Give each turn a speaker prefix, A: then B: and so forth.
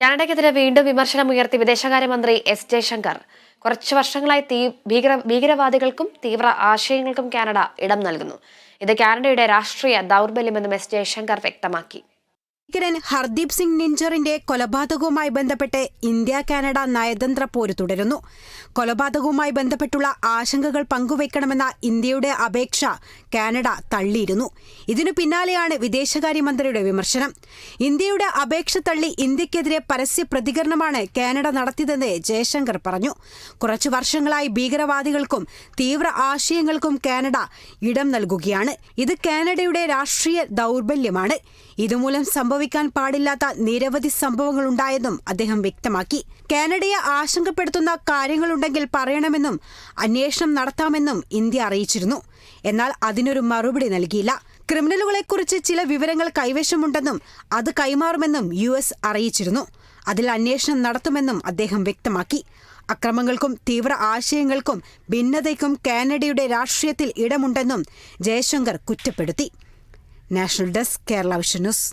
A: കാനഡയ്ക്കെതിരെ വീണ്ടും വിമർശനം വിമർശനമുയർത്തി വിദേശകാര്യമന്ത്രി എസ് ജയശങ്കർ. കുറച്ചു വർഷങ്ങളായി തീ ഭീകര ഭീകരവാദികൾക്കും തീവ്ര ആശയങ്ങൾക്കും കാനഡ ഇടം നൽകുന്നു. ഇത് കാനഡയുടെ രാഷ്ട്രീയ ദൗർബല്യമെന്നും എസ് ജയശങ്കർ വ്യക്തമാക്കി.
B: ഭീകരൻ ഹർദീപ് സിംഗ് നിഞ്ചറിന്റെ കൊലപാതകവുമായി ബന്ധപ്പെട്ട് ഇന്ത്യ കാനഡ നയതന്ത്ര പോര് തുടരുന്നു. കൊലപാതകവുമായി ബന്ധപ്പെട്ടുള്ള ആശങ്കകൾ പങ്കുവയ്ക്കണമെന്ന ഇന്ത്യയുടെ അപേക്ഷ കാനഡ തള്ളിയിരുന്നു. ഇതിനു പിന്നാലെയാണ് വിദേശകാര്യമന്ത്രിയുടെ വിമർശനം. ഇന്ത്യയുടെ അപേക്ഷ തള്ളി ഇന്ത്യക്കെതിരെ പരസ്യ പ്രതികരണമാണ് കാനഡ നടത്തിയതെന്ന് ജയശങ്കർ പറഞ്ഞു. കുറച്ചു വർഷങ്ങളായി ഭീകരവാദികൾക്കും തീവ്ര ആശയങ്ങൾക്കും കാനഡ ഇടം നൽകുകയാണ്. ഇത് കാനഡയുടെ രാഷ്ട്രീയ ദൗർബല്യമാണ്. ഇതുമൂലം സംഭവിക്കാൻ പാടില്ലാത്ത നിരവധി സംഭവങ്ങളുണ്ടായെന്നും അദ്ദേഹം വ്യക്തമാക്കി. കാനഡയെ ആശങ്കപ്പെടുത്തുന്ന കാര്യങ്ങളുണ്ടെങ്കിൽ പറയണമെന്നും അന്വേഷണം നടത്താമെന്നും ഇന്ത്യ അറിയിച്ചിരുന്നു. എന്നാൽ അതിനൊരു മറുപടി നൽകിയില്ല. ക്രിമിനലുകളെക്കുറിച്ച് ചില വിവരങ്ങൾ കൈവശമുണ്ടെന്നും അത് കൈമാറുമെന്നും യു എസ് അറിയിച്ചിരുന്നു. അതിൽ അന്വേഷണം നടത്തുമെന്നും അദ്ദേഹം വ്യക്തമാക്കി. അക്രമങ്ങൾക്കും തീവ്ര ആശയങ്ങൾക്കും ഭിന്നതയ്ക്കും കാനഡയുടെ രാഷ്ട്രീയത്തിൽ ഇടമുണ്ടെന്നും ജയശങ്കർ കുറ്റപ്പെടുത്തി. National desk Kerala vision news.